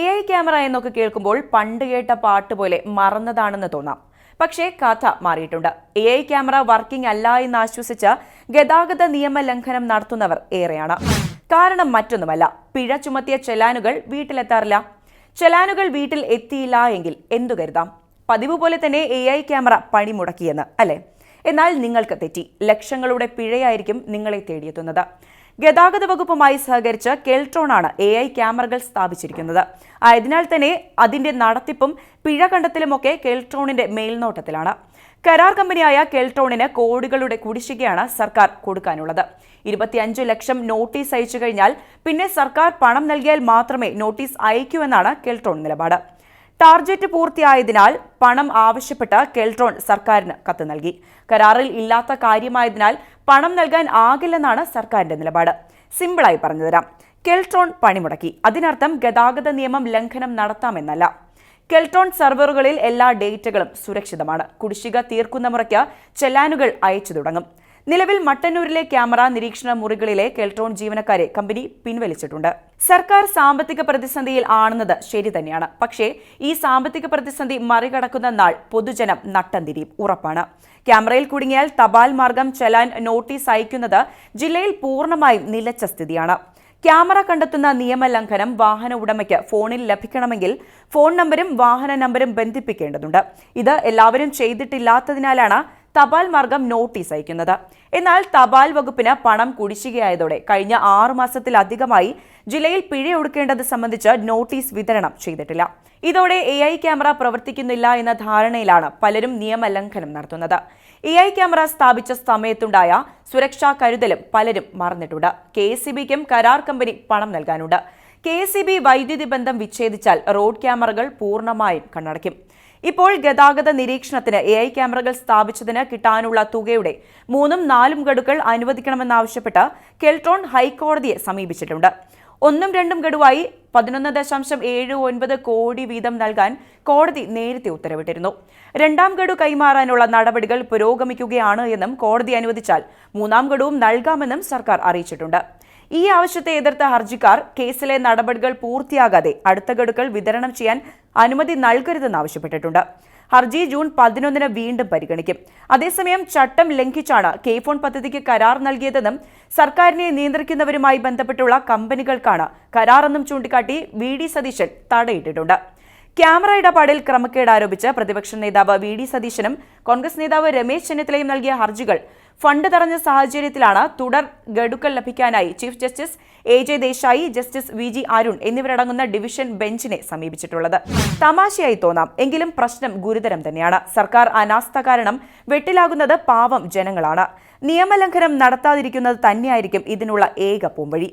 A I camera എന്നൊക്കെ കേൾക്കുമ്പോൾ പണ്ട് കേട്ട പാട്ട് പോലെ മറന്നതാണെന്ന് തോന്നാം. പക്ഷേ കഥ മാറിയിട്ടുണ്ട്. എ ഐ ക്യാമറ വർക്കിംഗ് അല്ല എന്ന് ആശ്വസിച്ച് ഗതാഗത നിയമ ലംഘനം നടത്തുന്നവർ ഏറെയാണ്. കാരണം മറ്റൊന്നുമല്ല പിഴ ചുമത്തിയ ചെലാനുകൾ വീട്ടിലെത്താറില്ല. ചെലാനുകൾ വീട്ടിൽ എത്തിയില്ല എങ്കിൽ എന്തു കരുതാം? പതിവ് പോലെ തന്നെ എ ഐ ക്യാമറ പണിമുടക്കിയെന്ന് അല്ലേ? എന്നാൽ നിങ്ങൾക്ക് തെറ്റി. ലക്ഷങ്ങളുടെ പിഴയായിരിക്കും നിങ്ങളെ തേടിയെത്തുന്നത്. ഗതാഗത വകുപ്പുമായി സഹകരിച്ച് കെൽട്രോണാണ് എ ഐ ക്യാമറകൾ സ്ഥാപിച്ചിരിക്കുന്നത്. ആയതിനാൽ തന്നെ അതിന്റെ നടത്തിപ്പും പിഴ കണ്ടെത്തലുമൊക്കെ കെൽട്രോണിന്റെ മേൽനോട്ടത്തിലാണ്. കരാർ കമ്പനിയായ കെൽട്രോണിന് കോടികളുടെ കുടിശ്ശികയാണ് സർക്കാർ കൊടുക്കാനുള്ളത്. ഇരുപത്തിയഞ്ച് ലക്ഷം നോട്ടീസ് അയച്ചു കഴിഞ്ഞാൽ പിന്നെ സർക്കാർ പണം നൽകിയാൽ മാത്രമേ നോട്ടീസ് അയക്കൂ എന്നാണ് കെൽട്രോൺ നിലപാട്. ടാർജറ്റ് പൂർത്തിയായതിനാൽ പണം ആവശ്യപ്പെട്ട് കെൽട്രോൺ സർക്കാരിന് കത്ത് നൽകി. കരാറിൽ ഇല്ലാത്ത കാര്യമായതിനാൽ പണം നൽകാൻ ആകില്ലെന്നാണ് സർക്കാരിന്റെ നിലപാട്. സിമ്പിളായി പറഞ്ഞുതരാം. കെൽട്രോൺ പണിമുടക്കി. അതിനർത്ഥം ഗതാഗത നിയമം ലംഘനം നടത്താമെന്നല്ല. കെൽട്രോൺ സെർവറുകളിൽ എല്ലാ ഡേറ്റകളും സുരക്ഷിതമാണ്. കുടിശ്ശിക തീർക്കുന്ന മുറയ്ക്ക് ചെല്ലാനുകൾ അയച്ചു തുടങ്ങും. നിലവിൽ മട്ടന്നൂരിലെ ക്യാമറ നിരീക്ഷണ മുറികളിലെ കെൽട്രോൺ ജീവനക്കാരെ കമ്പനി പിൻവലിച്ചിട്ടുണ്ട്. സർക്കാർ സാമ്പത്തിക പ്രതിസന്ധിയിൽ ആണെന്നത് ശരി തന്നെയാണ്. പക്ഷേ ഈ സാമ്പത്തിക പ്രതിസന്ധി മറികടക്കുന്ന നാൾ പൊതുജനം നട്ടംതിരിയും ഉറപ്പാണ്. ക്യാമറയിൽ കുടുങ്ങിയാൽ തപാൽ മാർഗം ചെലാൻ നോട്ടീസ് അയക്കുന്നത് ജില്ലയിൽ പൂർണമായും നിലച്ച സ്ഥിതിയാണ്. ക്യാമറ കണ്ടെത്തുന്ന നിയമലംഘനം വാഹന ഉടമയ്ക്ക് ഫോണിൽ ലഭിക്കണമെങ്കിൽ ഫോൺ നമ്പരും വാഹന നമ്പരും ബന്ധിപ്പിക്കേണ്ടതുണ്ട്. ഇത് എല്ലാവരും ചെയ്തിട്ടില്ലാത്തതിനാലാണ് തപാൽ മാർഗം നോട്ടീസ് അയക്കുന്നത്. എന്നാൽ തപാൽ വകുപ്പിന് പണം കുടിശ്ശികയായതോടെ കഴിഞ്ഞ ആറു മാസത്തിലധികമായി ജില്ലയിൽ പിഴ ഒടുക്കേണ്ടത് സംബന്ധിച്ച് നോട്ടീസ് വിതരണം ചെയ്തിട്ടില്ല. ഇതോടെ എ ഐ ക്യാമറ പ്രവർത്തിക്കുന്നില്ല എന്ന ധാരണയിലാണ് പലരും നിയമലംഘനം നടത്തുന്നത്. എ ഐ ക്യാമറ സ്ഥാപിച്ച സമയത്തുണ്ടായ സുരക്ഷാ കരുതലും പലരും മറന്നിട്ടുണ്ട്. കെ സി ബിക്കും കരാർ കമ്പനി പണം നൽകാനുണ്ട്. കെ സി ബി വൈദ്യുതി ബന്ധം വിച്ഛേദിച്ചാൽ റോഡ് ക്യാമറകൾ പൂർണമായും കണ്ണടയ്ക്കും. ഇപ്പോൾ ഗതാഗത നിരീക്ഷണത്തിന് എ ഐ ക്യാമറകൾ സ്ഥാപിച്ചതിന് കിട്ടാനുള്ള തുകയുടെ മൂന്നും നാലും ഗഡുക്കൾ അനുവദിക്കണമെന്നാവശ്യപ്പെട്ട് കെൽട്രോൺ ഹൈക്കോടതിയെ സമീപിച്ചിട്ടുണ്ട്. ഒന്നും രണ്ടും ഗഡുവായി പതിനൊന്ന് ദശാംശം ഏഴ് ഒൻപത് കോടി വീതം നൽകാൻ കോടതി നേരത്തെ ഉത്തരവിട്ടിരുന്നു. രണ്ടാം ഗഡു കൈമാറാനുള്ള നടപടികൾ പുരോഗമിക്കുകയാണ് എന്നും കോടതി അനുവദിച്ചാൽ മൂന്നാം ഗഡുവും നൽകാമെന്നും സർക്കാർ അറിയിച്ചിട്ടുണ്ട്. ഈ ആവശ്യത്തെ എതിർത്ത ഹർജിക്കാർ കേസിലെ നടപടികൾ പൂർത്തിയാകാതെ അടുത്ത ഗഡുക്കൾ വിതരണം ചെയ്യാൻ അനുമതി നൽകരുതെന്ന് ആവശ്യപ്പെട്ടിട്ടുണ്ട്. ഹർജി ജൂൺ പതിനൊന്നിന് വീണ്ടും പരിഗണിക്കും. അതേസമയം ചട്ടം ലംഘിച്ചാണ് കെ ഫോൺ പദ്ധതിക്ക് കരാർ നൽകിയതെന്നും സർക്കാരിനെ നിയന്ത്രിക്കുന്നവരുമായി ബന്ധപ്പെട്ടുള്ള കമ്പനികൾക്കാണ് കരാറെന്നും ചൂണ്ടിക്കാട്ടി വി ഡി സതീശൻ തടയിട്ടിട്ടുണ്ട്. ക്യാമറ ഇടപാടിൽ ക്രമക്കേട് ആരോപിച്ച് പ്രതിപക്ഷ നേതാവ് വി ഡി സതീശനും കോൺഗ്രസ് നേതാവ് രമേശ് ചെന്നിത്തലയും നൽകിയ ഹർജികൾ ഫണ്ട് തടഞ്ഞ സാഹചര്യത്തിലാണ് തുടർ ഗഡുക്കൾ ലഭിക്കാനായി chief justice A J Desai justice V G Arun എന്നിവരടങ്ങുന്ന ഡിവിഷൻ ബെഞ്ചിനെ സമീപിച്ചിട്ടുള്ളത്. തമാശയായി തോന്നാം. എങ്കിലും പ്രശ്നം ഗുരുതരം തന്നെയാണ്. സർക്കാർ അനാസ്ഥ കാരണം വെട്ടിലാകുന്നത് പാവം ജനങ്ങളാണ്. നിയമലംഘനം നടത്താതിരിക്കുന്നത് തന്നെയായിരിക്കും ഇതിനുള്ള ഏക പോംവഴി.